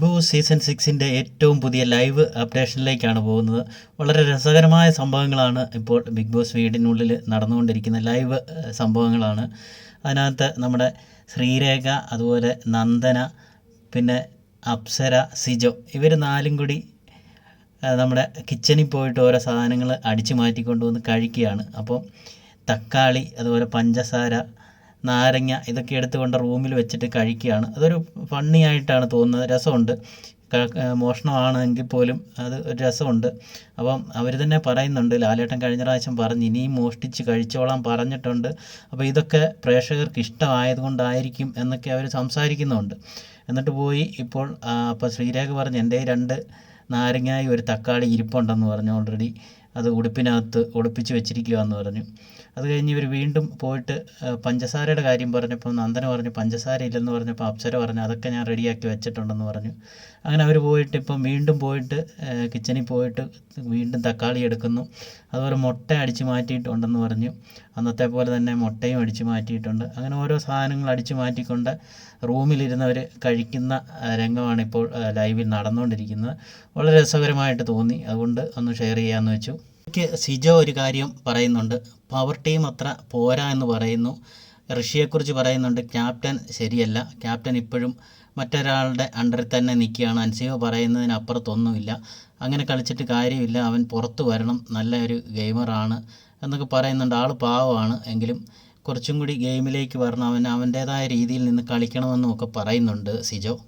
Boss season സിക്സിന്റെ ഏറ്റവും പുതിയ live അപ്ഡേഷനിലേക്കാണ് പോകുന്നത്. വളരെ രസകരമായ സംഭവങ്ങളാണ് ഇപ്പോൾ ബിഗ് ബോസ് വീടിനുള്ളിൽ നടന്നുകൊണ്ടിരിക്കുന്ന ലൈവ് സംഭവങ്ങളാണ്. അതിനകത്ത് നമ്മുടെ ശ്രീരേഖ അതുപോലെ നന്ദന പിന്നെ അപ്സര സിജോ ഇവർ നാലും കൂടി നമ്മുടെ കിച്ചണിൽ പോയിട്ട് ഓരോ സാധനങ്ങൾ അടിച്ചു മാറ്റിക്കൊണ്ടുവന്ന് കഴിക്കുകയാണ്. അപ്പോൾ തക്കാളി അതുപോലെ പഞ്ചസാര നാരങ്ങ ഇതൊക്കെ എടുത്തുകൊണ്ട് റൂമിൽ വെച്ചിട്ട് കഴിക്കുകയാണ്. അതൊരു ഫണ്ണി ആയിട്ടാണ് തോന്നുന്നത്. രസമുണ്ട്. മോഷണമാണെങ്കിൽ പോലും അത് ഒരു രസമുണ്ട്. അപ്പം അവർ തന്നെ പറയുന്നുണ്ട് ലാലേട്ടൻ കഴിഞ്ഞ പ്രാവശ്യം പറഞ്ഞ് ഇനിയും മോഷ്ടിച്ച് കഴിച്ചോളാം പറഞ്ഞിട്ടുണ്ട്. അപ്പോൾ ഇതൊക്കെ പ്രേക്ഷകർക്ക് ഇഷ്ടമായതുകൊണ്ടായിരിക്കും എന്നൊക്കെ അവർ സംസാരിക്കുന്നുണ്ട്. എന്നിട്ട് പോയി ഇപ്പോൾ അപ്പോൾ ശ്രീരേഖ പറഞ്ഞു എന്റെ രണ്ട് നാരങ്ങായി ഒരു തക്കാളി ഇരിപ്പുണ്ടെന്ന് പറഞ്ഞു ഓൾറെഡി അത് ഉടുപ്പിനകത്ത് ഒളിപ്പിച്ച് വെച്ചിരിക്കുകയെന്ന് പറഞ്ഞു. അത് കഴിഞ്ഞ് ഇവർ വീണ്ടും പോയിട്ട് പഞ്ചസാരയുടെ കാര്യം പറഞ്ഞപ്പോൾ നന്ദന പറഞ്ഞു പഞ്ചസാര ഇല്ലെന്ന് പറഞ്ഞപ്പോൾ അപ്സര പറഞ്ഞു അതൊക്കെ ഞാൻ റെഡിയാക്കി വെച്ചിട്ടുണ്ടെന്ന് പറഞ്ഞു. അങ്ങനെ അവർ പോയിട്ട് ഇപ്പം വീണ്ടും പോയിട്ട് കിച്ചണിൽ പോയിട്ട് വീണ്ടും തക്കാളി എടുക്കുന്നു. അതുപോലെ മുട്ട അടിച്ച് മാറ്റിയിട്ടുണ്ടെന്ന് പറഞ്ഞു. അന്നത്തെ പോലെ തന്നെ മുട്ടയും അടിച്ച് മാറ്റിയിട്ടുണ്ട്. അങ്ങനെ ഓരോ സാധനങ്ങൾ അടിച്ച് മാറ്റിക്കൊണ്ട് റൂമിലിരുന്നവർ കഴിക്കുന്ന രംഗമാണ് ഇപ്പോൾ ലൈവിൽ നടന്നുകൊണ്ടിരിക്കുന്നത്. വളരെ രസകരമായിട്ട് തോന്നി. അതുകൊണ്ട് ഒന്ന് ഷെയർ ചെയ്യാമെന്ന് വെച്ചു. എനിക്ക് സിജോ ഒരു കാര്യം പറയുന്നുണ്ട്. പവർ ടീം അത്ര പോരാ എന്ന് പറയുന്നു. ഋഷിയെക്കുറിച്ച് പറയുന്നുണ്ട്. ക്യാപ്റ്റൻ ശരിയല്ല. ക്യാപ്റ്റൻ ഇപ്പോഴും മറ്റൊരാളുടെ അണ്ടറിൽ തന്നെ നിൽക്കുകയാണ്. അൻസിയോ പറയുന്നതിനപ്പുറത്തൊന്നുമില്ല. അങ്ങനെ കളിച്ചിട്ട് കാര്യമില്ല. അവൻ പുറത്തു വരണം. നല്ല ഒരു ഗെയിമറാണ് എന്നൊക്കെ പറയുന്നുണ്ട്. ആൾ പാവമാണ്. എങ്കിലും കുറച്ചും കൂടി ഗെയിമിലേക്ക് വരണം. അവൻ അവന്റേതായ രീതിയിൽ നിന്ന് കളിക്കണമെന്നും ഒക്കെ പറയുന്നുണ്ട് സിജോ.